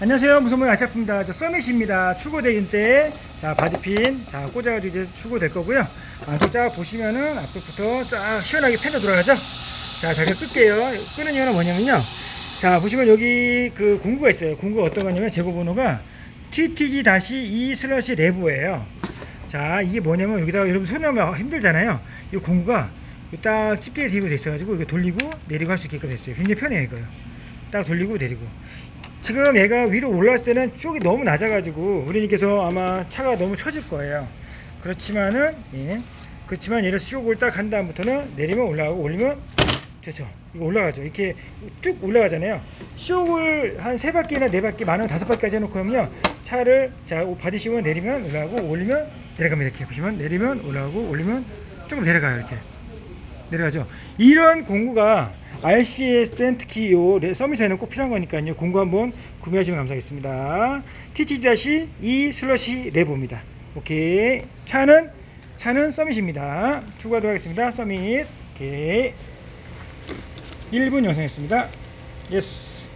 안녕하세요. 무소문 아시아프입니다. 저 서밋입니다. 출고 대행 때, 자, 바디핀, 자, 꽂아가지고 이제 출고될 거고요. 안쪽 쫙 보시면은 앞쪽부터 쫙 시원하게 펜도 돌아가죠? 자, 자, 그냥 끌게요. 끄는 이유는 뭐냐면요. 자, 보시면 여기 그 공구가 있어요. 공구가 어떤 거냐면 재고 번호가 TTG-2 슬러시 레보예요. 자, 이게 뭐냐면 여기다가 여러분 손하면 힘들잖아요. 이 공구가 딱 집게 뒤로 돼 있어가지고 이거 돌리고 내리고 할 수 있게끔 됐어요. 굉장히 편해요, 이거요. 딱 돌리고 내리고. 지금 얘가 위로 올라왔을 때는 쪽이 너무 낮아가지고 우리님께서 아마 차가 너무 처질 거예요. 그렇지만은 예. 그렇지만 얘를 쇼을 딱한 다음부터는 내리면 올라가고 올리면 좋죠. 이거 올라가죠. 이렇게 쭉 올라가잖아요. 쇼을 한 세 바퀴나 네 바퀴 많은 다섯 바퀴까지 해놓고요. 차를 자 받으시면 내리면 올라가고 올리면 내려갑니다. 이렇게 보시면 내리면 올라가고 올리면 조금 내려가요. 이렇게. 내려가죠. 이런 공구가 RCS는 특히 요 레- 서밋에는 꼭 필요한 거니까요. 공구 한번 구매하시면 감사하겠습니다. TT-2 슬러시 레보입니다. 오케이. 차는 차는 서밋입니다. 추가하도록 하겠습니다. 서밋. 오케이. 1분 영상이었습니다. 예스.